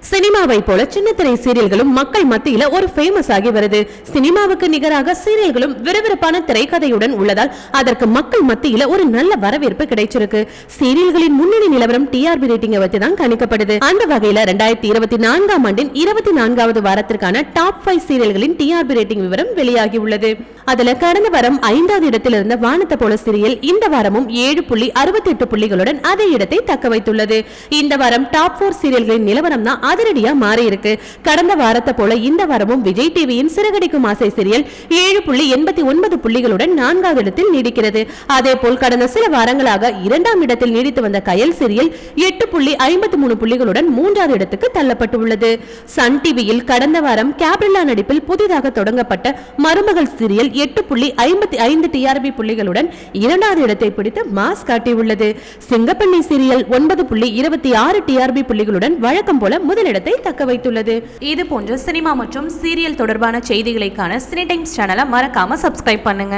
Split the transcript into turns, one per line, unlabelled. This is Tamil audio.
சினிமாவை போல சின்ன திரை சீரியல்களும் மக்கள் மத்தியில ஒரு ஃபேமஸ் ஆகி வருது. சினிமாவுக்கு நிகராக சீரியல்களும் விறுவிறுப்பான திரைக்கதையுடன் உள்ளதால் அதற்கு மக்கள் மத்தியில ஒரு நல்ல வரவேற்பு கிடைச்சிருக்கு. சீரியல்களின் முன்னணி நிலவரம் டிஆர்பி ரேட்டிங்கை வச்சு தான் கணிக்கப்படுது. அந்த வகையில ரெண்டாயிரத்தி இருபத்தி நான்காம் ஆண்டின் இருபத்தி நான்காவது வாரத்திற்கான டாப் ஃபைவ் சீரியல்களின் டிஆர்பி ரேட்டிங் விவரம் வெளியாகி உள்ளது. அதுல கடந்த வாரம் ஐந்தாவது இடத்தில் இருந்த வானத்தை போல சீரியல் இந்த வாரமும் ஏழு புள்ளி அறுபத்தி எட்டு புள்ளிகளுடன் அதே இடத்தை தக்க வைத்துள்ளது. இந்த வாரம் டாப் போர் சீரியல்களின் நிலவரம் தான் அதிரடியா மாறி இருக்கு கடந்த வாரத்தை போல இந்த வாரமும் விஜய் டிவியின் சிறகடிக்கும் ஆசை சீரியல் ஏழு புள்ளி எண்பத்தி ஒன்பது புள்ளிகளுடன் நான்காவது இடத்தில் நீடிக்கிறது. அதே போல் கடந்த சில வாரங்களாக இரண்டாம் இடத்தில் நீடித்து வந்த கயல் சீரியல் எட்டு புள்ளி ஐம்பத்தி மூணு புள்ளிகளுடன் மூன்றாவது இடத்துக்கு தள்ளப்பட்டுள்ளது. சன் டிவியில் கடந்த வாரம் கேப்ரில்லா நடிப்பில் புதிதாக தொடங்கப்பட்ட மருமகள் சீரியல் எட்டு புள்ளி ஐம்பத்தி ஐந்து டிஆர்பி புள்ளிகளுடன் இரண்டாவது இடத்தை பிடித்து மாஸ் காட்டியுள்ளது. சிங்கப்பண்ணி சீரியல் ஒன்பது புள்ளி இருபத்தி ஆறு டிஆர்பி புள்ளிகளுடன் வழக்கம் போல முதலிடத்தை தக்க வைத்துள்ளது.
இது போன்ற சினிமா மற்றும் சீரியல் தொடர்பான செய்திகளைக்கான சினி டைம்ஸ் சேனலை மறக்காம சப்ஸ்கிரைப் பண்ணுங்க.